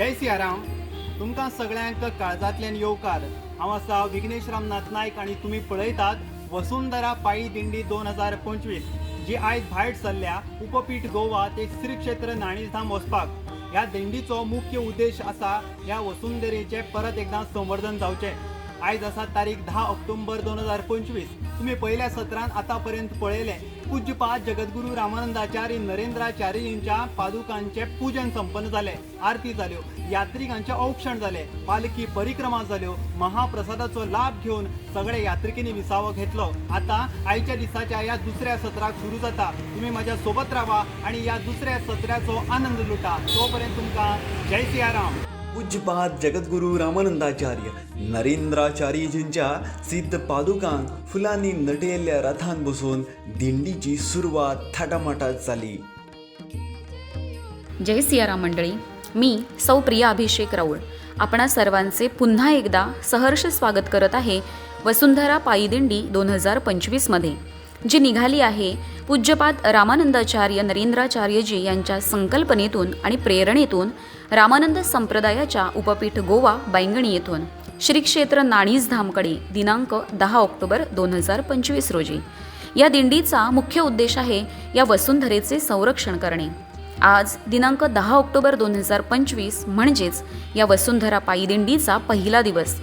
जय सियाराम. तुमकां सगळ्यांक काळजांतल्यान येवकार हांव आसा विघ्नेश रामनाथ नायक आनी तुमी पळयतात वसुंधरा पायी दिंडी दोन हजार पंचवीस जी आयज भायर सरल्या उपपीठ गोवा ते श्री क्षेत्र नाणीधाम वचपाक. ह्या दिंडीचो मुख्य उद्देश आसा ह्या वसुंधरेचे परत एकदां संवर्धन जावचें. आयज आसा तारीख धा ऑक्टोबर दोन हजार पंचवीस. तुम्ही पहिल्या सत्रांत आतापर्यंत पळयले पूज्यपाद जगद्गुरू रामानंदाचार्य नरेंद्राचार्यजींच्या पादुकांचे पूजन संपन्न झाले. आरती जाल्यो यात्रिकांचे औक्षण जाले पालखी परिक्रमा जाल्यो महाप्रसादाचो लाभ घेवन सगळे यात्रिकेनी विसावो घेतलो. आता आयच्या दिसाच्या या दुसऱ्या सत्राक सुरू जाता. तुम्ही माझ्या सोबत राहा आणि या दुसऱ्या सत्राचो आनंद लुटा. तोपर्यंत तुमकां जय सियाराम. पूज्यपाद जगद्गुरू रामानंदाचार्य नरेंद्राचार्यजींच्या सिद्ध पादुकांत फुलांनी नटयल्ल्या रथान बसून दिंडीची सुरवात थाटामाटात झाली. जय सियाराम मंडळी मी सौ प्रिया अभिषेक राऊळ. आपणा सर्वांचे पुन्हा एकदा सहर्ष स्वागत करत आहे वसुंधरा पायी दिंडी दोन हजार पंचवीसमध्ये जी निघाली आहे पूज्यपाद रामानंदाचार्य नरेंद्राचार्यजी यांच्या संकल्पनेतून आणि प्रेरणेतून रामानंद संप्रदायाच्या उपपीठ गोवा बैंगणी येथून. श्री क्षेत्र नाणीजधामकडे दिनांक दहा ऑक्टोबर दोन हजार पंचवीस रोजी. या दिंडीचा मुख्य उद्देश आहे या वसुंधरेचे संरक्षण करणे. आज दिनांक दहा ऑक्टोबर दोन हजार पंचवीस म्हणजेच या वसुंधरा पायी दिंडीचा पहिला दिवस.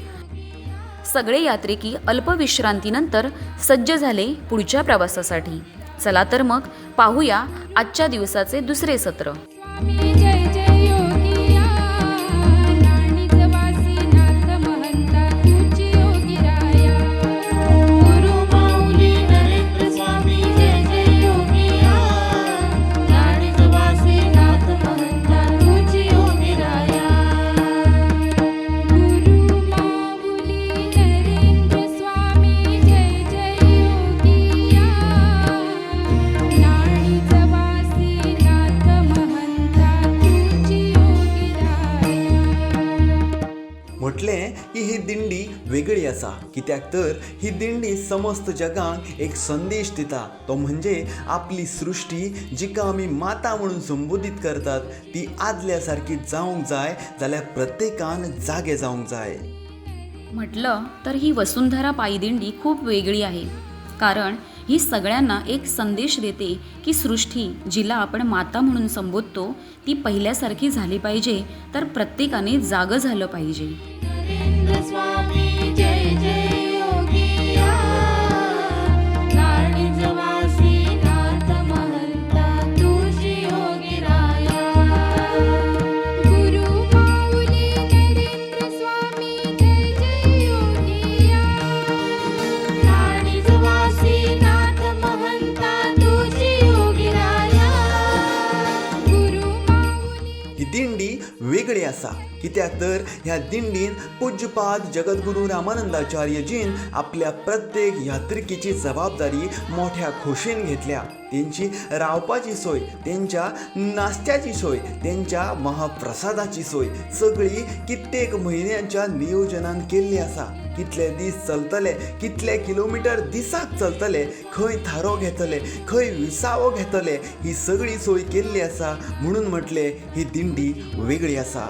सगळे यात्रिकी अल्पविश्रांतीनंतर सज्ज झाले पुढच्या प्रवासासाठी. चला तर मग पाहूया आजच्या दिवसाचे दुसरे सत्र. म्हटलें की ही दिंडी वेगळी आसा कित्याक तर ही दिंडी समस्त जगांक एक संदेश दिता. तो म्हणजे आपली सृश्टी जिका आमी माता म्हणून संबोधीत करतात ती आदल्या सारकी जावंक जाय जाल्यार प्रत्येकान जागे जावंक जाय. म्हटलं तर ही वसुंधरा पायी दिंडी खूप वेगळी आहे. कारण ही सगळ्यांना एक संदेश देते की सृष्टी जिला आपण माता म्हणून संबोधतो ती पहिल्यासारखी झाली पाहिजे तर प्रत्येकाने जागं झालं पाहिजे. वेगळी आसा कित्याक तर ह्या दिंडीन पूज्यपाद जगद्गुरू रामानंदाचार्यजीन आपल्या प्रत्येक यात्रिकेची जबाबदारी मोठ्या खोशेन घेतल्या. तेंची रावपाची सोय तेंच्या नाश्त्याची सोय तेंच्या महाप्रसादाची सोय. सगळी कित्येक म्हयन्यांच्या नियोजनान केल्ली आसा. कितले दीस चलतले कितले किलोमिटर दिसाक चलतले खंय थारो घेतले खंय विसावो घेतले ही सगळी सोय केल्ली आसा म्हणून म्हटले ही दिंडी वेगळी आसा.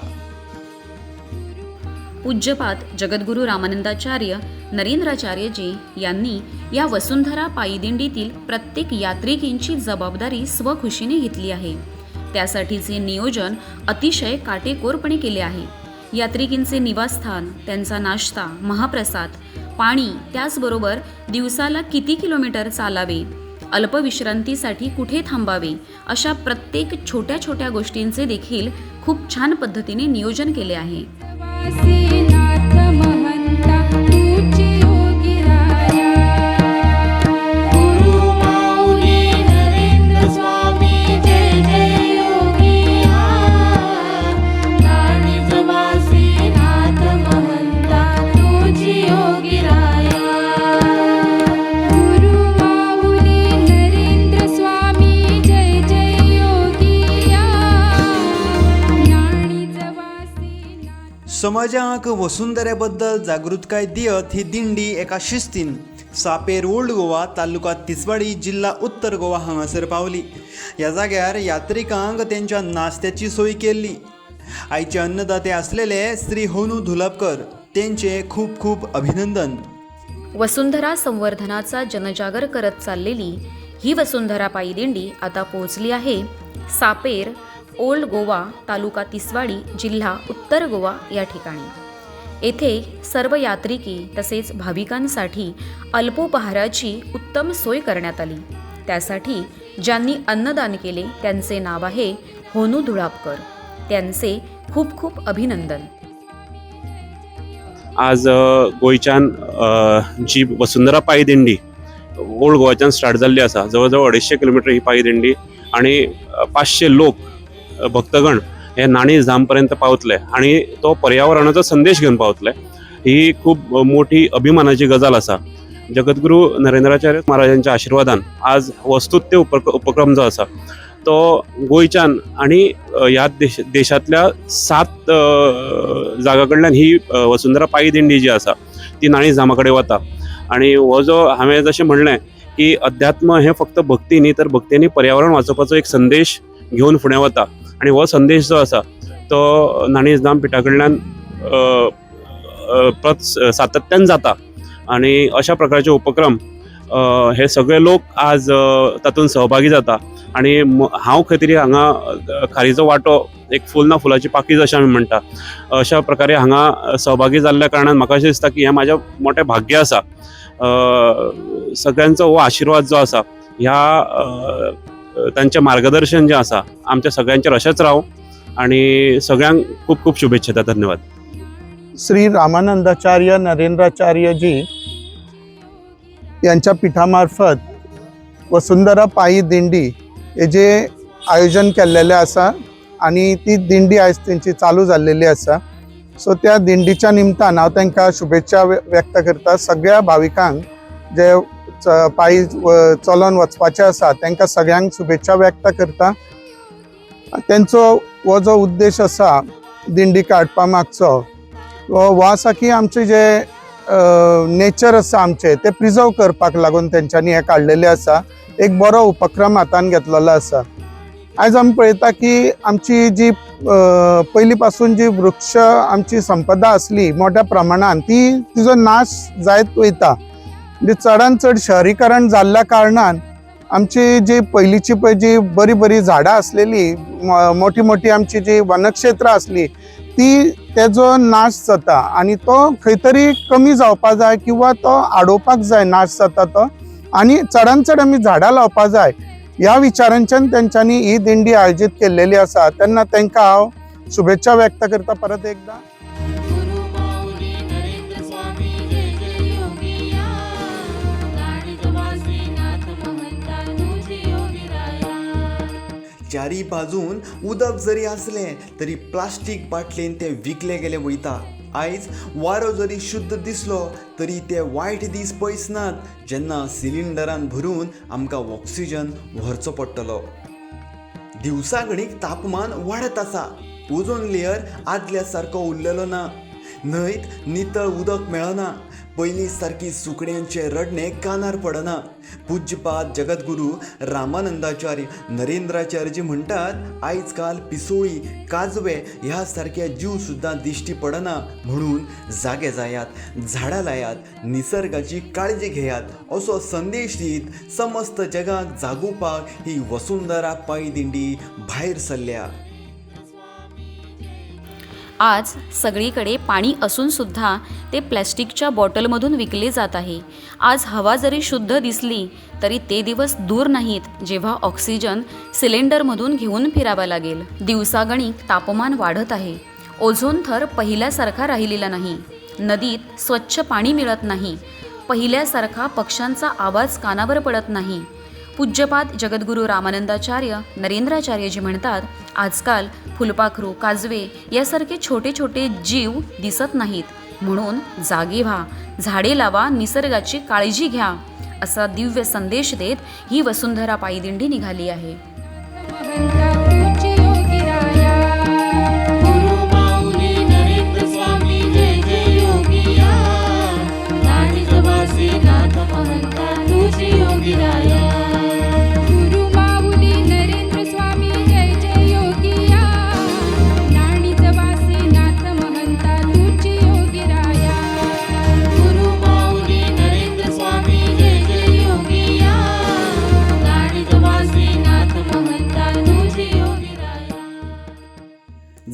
पूज्यपात जगद्गुरू रामानंदाचार्य नरेंद्राचार्यजी यांनी या वसुंधरा पायीदिंडीतील प्रत्येक यात्रिकींची जबाबदारी स्वखुशीने घेतली आहे. त्यासाठीचे नियोजन अतिशय काटेकोरपणे केले आहे. यात्रिकींचे निवासस्थान त्यांचा नाश्ता महाप्रसाद पाणी त्याचबरोबर दिवसाला किती किलोमीटर चालावे अल्पविश्रांतीसाठी कुठे थांबावे अशा प्रत्येक छोट्या छोट्या गोष्टींचे देखील खूप छान पद्धतीने नियोजन केले आहे. समाजाक वसुंधरे बद्दल जागृतकाय दियत ही दिंडी एका शिस्तीन. सापेर ओल्ड गोवा तालुका तिसवाडी जिल्हा उत्तर गोवा हांगासर पावली. ह्या जाग्यार यात्रिकांक तेंच्या नाश्त्याची सोय केल्ली. आयचे अन्नदाते असलेले श्री होनू धुलपकर त्यांचे खूप खूप अभिनंदन. वसुंधरा संवर्धनाचा जनजागर करत चाललेली ही वसुंधरा पायी दिंडी आता पोहोचली आहे. सापेर ओल्ड गोवा तालुका तिसवाडी जिल्हा उत्तर गोवा या ठिकाणी. येथे सर्व यात्रिकी तसेच भाविकांसाठी अल्पोपहाराची उत्तम सोय करण्यात आली. त्यासाठी ज्यांनी अन्नदान केले त्यांचे नाव आहे होनू धुळापकर. त्यांचे खूप खूप अभिनंदन. आज गोयच्यान गोंयच्यान जी वसुंधरा पायदिंडी ओल्ड गोवाच्यान स्टार्ट जाल्ली आसा जवळ जवळ अडेचशे किलोमिटर ही पायदिंडी आणि पाचशे लोक भक्तगण हे नाणी जाम पर्यंत पावतले आणि तो पर्यावरणाचो संदेश घेवन पावतले. ही खूप मोठी अभिमानाची गजाल आसा जगद्गुरू नरेंद्राचार्य महाराजांच्या आशिर्वादान आज वस्तुत्य उपक उपक्रम जो आसा तो गोंयच्यान आणि ह्या देश देशातल्या सात अ, जागा कडल्यान ही वसुंधरा पायी दिंडी जी आसा ती नाणी जामा कडेन वता. आणि हो जो हांवें जशें म्हणलें की अध्यात्म हे फक्त भक्ती न्ही तर भक्तींनी पर्यावरण वाचोवपाचो एक संदेश घेवन फुडें वता. आणि हो संदेश जो आसा तो नाणी पिठा कडल्यान प्रत सातत्यान जाता. आणि अशा प्रकारचे उपक्रम हे सगळे लोक आज तातूंत सहभागी जाता. आणि हांव खंय तरी हांगा खारीचो वांटो एक फूल ना फुलाची पाकी जशें आमी म्हणटा. अशा प्रकारे हांगा सहभागी जाल्ल्या कारणान म्हाका अशें दिसता की हें म्हाजें मोठें भाग्य आसा. सगळ्यांचो हो आशिर्वाद जो आसा ह्या तांचें मार्गदर्शन जें आसा आमच्या सगळ्यांचेर अशेंच राव आणि सगळ्यांक खूप खूप शुभेच्छा दिता. धन्यवाद श्री रामानंदाचार्य नरेंद्राचार्यजी यांच्या पीठामार्फत वसुंधरा पायी दिंडी हे जे आयोजन केल्लेलें आसा आणि ती दिंडी आयज तेंची चालू जाल्लेली आसा सो त्या दिंडीच्या निमतान हांव तांकां शुभेच्छा व्यक्त करता सगळ्या भाविकांक जे पायी चलोन चलून वचपाचे आसा तांकां सगळ्यांक शुभेच्छा व्यक्त करता. तेंचो हो जो उद्देश आसा दिंडी काडपा मागचो हो हो आसा की आमचे जे नेचर आसा आमचे ते प्रिजर्व करपाक लागून तेंच्यांनी हे काडलेले आसा. एक बरो उपक्रम हातान घेतलेलो आसा. आयज आमी पळयता की आमची जी पयलीं पयली पासून जी वृक्ष आमची संपदा आसली मोठ्या प्रमाणान ती तिजो नाश जायत वयता. म्हणजे चडान चड शहरीकरण जाल्ल्या कारणान आमची जी पयलींची पळय जी बरी बरी झाडां आसलेली मोठी मोठी आमची जी वनक्षेत्रां आसली ती तेजो नाश जाता आणि तो खंय तरी कमी जावपा जाय किंवा तो आडोवपाक जाय नाश जाता तो. आणि चडान चड आमी झाडां लावपा जाय ह्या विचारांच्यान तेंच्यांनी ही दिंडी आयोजीत केल्लेली आसा. तेन्ना तांकां हांव शुभेच्छा व्यक्त करता. परत एकदा. चारी बाजून उदक जरी आसलें तरी प्लास्टीक बाटलेन ते विकले गेले वयता. आयज वारो जरी शुद्ध दिसलो तरी ते वायट दीस पयस नात जेन्ना सिलिंडरान भरून आमकां ऑक्सिजन व्हरचो पडटलो. दिवसागणीक तापमान वाडत आसा. ओझोन लेयर आदल्या सारको उरलेलो ना. न्हंयत नितळ उदक मेळना. पयलीं सारकी सुकण्यांचे रडणे कानार पडना पूज्यपाद जगद्गुरू रामानंदाचार्य नरेंद्राचार्यजी म्हणटात आयज काल पिसोळी काजवे ह्या सारक्या जीव सुद्दां दिश्टी पडना म्हणून जागे जायात झाडां लायात निसर्गाची काळजी घेयात. असो संदेश दीत समस्त जगात जागोवपाक ही वसुंधरा पायदिंडी भायर सरल्या आज सगळीकडे पाणी असून सुद्धा ते प्लॅस्टिकच्या बॉटलमधून विकले जात आहे. आज हवा जरी शुद्ध दिसली तरी ते दिवस दूर नाहीत जेव्हा ऑक्सिजन सिलेंडरमधून घेऊन फिरावा लागेल. दिवसागणिक तापमान वाढत आहे. ओझोन थर पहिल्यासारखा राहिलेला नाही. नदीत स्वच्छ पाणी मिळत नाही. पहिल्यासारखा पक्ष्यांचा आवाज कानावर पडत नाही. पूज्यपाद जगद्गुरू रामानंदाचार्य नरेंद्राचार्यजी म्हणतात आजकाल फुलपाखरू काजवे यासारखे छोटे छोटे जीव दिसत नाहीत. म्हणून जागे व्हा. झाडे लावा निसर्गाची काळजी घ्या. असा दिव्य संदेश देत ही वसुंधरा पायदिंडी निघाली आहे. महंता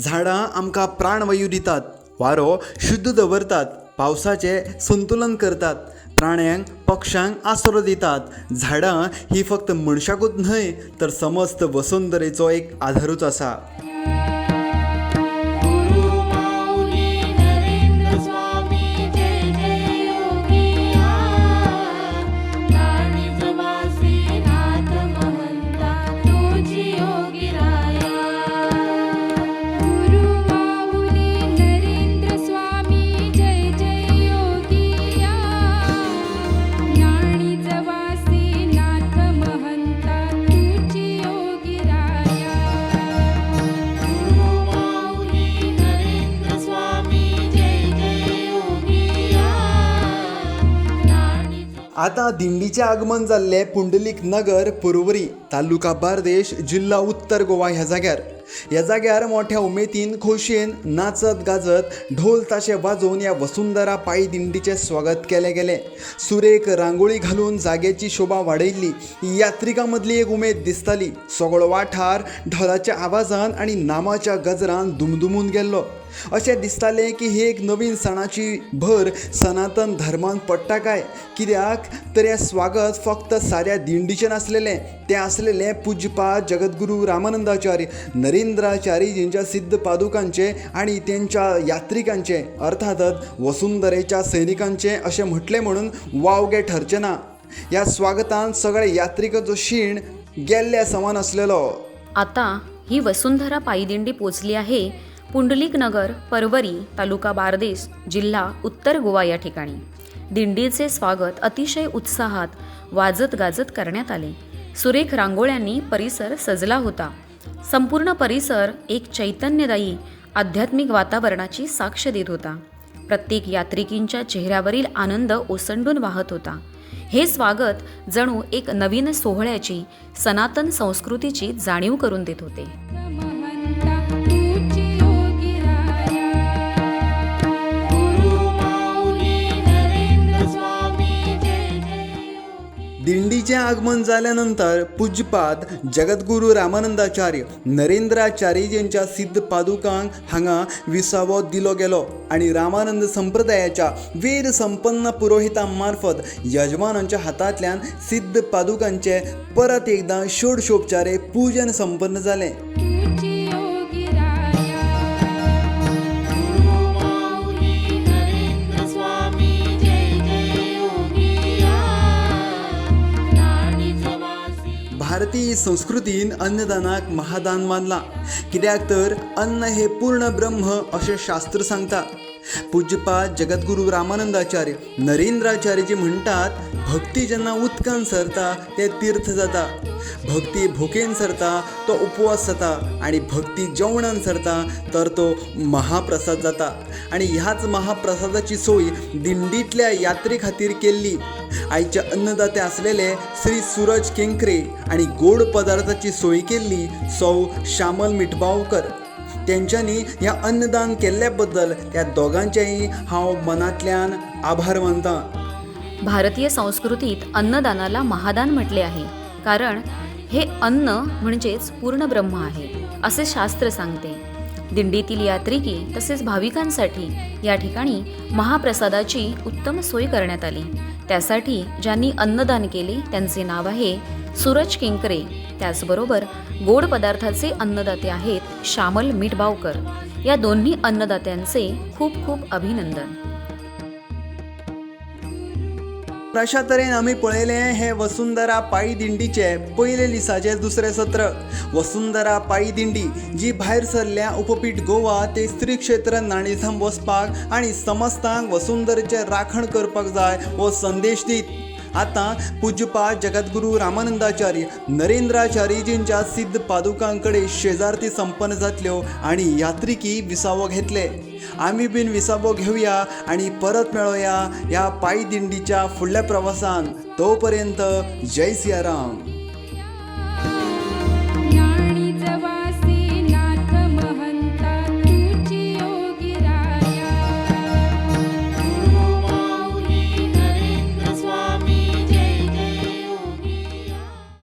झाडां आमकां प्राणवायू दितात वारो शुद्ध दवरतात पावसाचें संतुलन करतात प्राण्यांक पक्षांक आसरो दितात. झाडां ही फक्त मनशाकूच न्हय तर समस्त वसुंधरेचो एक आधारूच आसा. आता दिंडीचे आगमन जाल्ले पुंडलीक नगर पुरवरी तालुका बार्देश जिल्हा उत्तर गोवा ह्या जाग्यार ह्या जाग्यार मोठ्या उमेदीन खोशयेन नाचत गाजत ढोल ताशे वाजोवन ह्या वसुंधरा पायी दिंडीचे स्वागत केले गेले. सुरेख रांगोळी घालून जागेची शोभा वाडयल्ली यात्रिकां मदली एक उमेद दिसताली. सगळो वाठार ढोलाच्या आवाजान आनी नामाच्या गजरान दुमदुमून गेल्लो. अशें दिसतालें की ही एक नवीन सणाची भर सनातन धर्मान पडटा काय? कित्याक तर हें स्वागत फक्त साऱ्या दिंडीचें नासलेलें तें आसलेलें पूज्यपा जगद्गुरू रामानंदाचार्य नरेंद्राचार्यजींच्या सिद्ध पादुकांचे आनी तेंच्या यात्रिकांचे अर्थातच वसुंधरेच्या सैनिकांचे अशें म्हटलें म्हणून वावगे ठरचें ना. ह्या स्वागतान सगळे यात्रिकाचो शीण गेल्ल्या समान आसलेलो आता ही वसुंधरा पायदिंडी पोचली आहे पुंडलिक नगर परवरी तालुका बारदेस जिल्हा उत्तर गोवा या ठिकाणी. दिंडीचे स्वागत अतिशय उत्साहात वाजत गाजत करण्यात आले. सुरेख रांगोळ्यांनी परिसर सजला होता. संपूर्ण परिसर एक चैतन्यदायी आध्यात्मिक वातावरणाची साक्ष देत होता. प्रत्येक यात्रिकींच्या चेहऱ्यावरील आनंद ओसंडून वाहत होता. हे स्वागत जणू एक नवीन सोहळ्याची सनातन संस्कृतीची जाणीव करून देत होते. दिंडीचे आगमन झाल्यानंतर पूज्यपाद जगद्गुरू रामानंदाचार्य नरेंद्राचार्यजींच्या सिद्ध पादुकांक हांगा विसावो दिलो गेलो. आणि रामानंद संप्रदायाच्या वेद संपन्न पुरोहितांमार्फत यजमानांच्या हातांतल्यान सिद्ध पादुकांचे परत एकदां षोडशोपचारे पूजन संपन्न जालें भारतीय संस्कृतीन अन्नदानाक महादान मानला. कित्याक तर अन्न हे पूर्ण ब्रह्म अशें शास्त्र सांगता पूज्यपाद जगद्गुरू रामानंदाचार्य नरेंद्राचार्यजी म्हणटात भक्ती जेन्ना उदकान सरता ते तीर्थ जाता. भक्ती भुकेन सरता तो उपवास जाता आनी भक्ती जेवणान सरता तर तो महाप्रसाद जाता. आनी ह्याच महाप्रसादाची सोय दिंडीतल्या यात्रे खातीर केल्ली. आयचे अन्नदाते आसलेले श्री सूरज केंकरे आनी गोड पदार्थाची सोय केल्ली सौ श्यामल मिठबावकर तेंच्यांनी ह्या अन्नदान केल्ल्या बद्दल त्या दोगांचेय हांव मनांतल्यान आभार मानतां. भारतीय संस्कृतीत अन्नदानाला महादान म्हटले आहे. कारण हे अन्न म्हणजेच पूर्ण ब्रह्म आहे असे शास्त्र सांगते. दिंडीतील यात्रिकी तसेच भाविकांसाठी या ठिकाणी महाप्रसादाची उत्तम सोय करण्यात आली. त्यासाठी ज्यांनी अन्नदान केले त्यांचे नाव आहे सूरज किंकरे. त्याचबरोबर गोड पदार्थाचे अन्नदाते आहेत श्यामल मिठबावकर. या दोन्ही अन्नदात्यांचे खूप खूप अभिनंदन. अशा तरेन आमी पळयलें हे वसुंधरा पाळी दिंडीचे पयले दिसाचे दुसरें सत्र. वसुंधरा पाळी दिंडी जी भायर सरल्या उपपीठ गोवा ते स्त्री क्षेत्र नाणीधाम वचपाक आनी समस्तांक वसुंधरेचें राखण करपाक जाय हो संदेश दीत. आतां पूज्यपाद जगद्गुरू रामानंदाचार्य नरेंद्राचार्यजींच्या सिद्ध पादुकांकडे शेजारती संपन्न जातल्यो आनी यात्रिकी विसावो घेतले. आमी बीन विसावो घेवया आनी परत मेळोया ह्या पायी दिंडीच्या फुडल्या प्रवासान. तो पर्यंत जय सियाराम.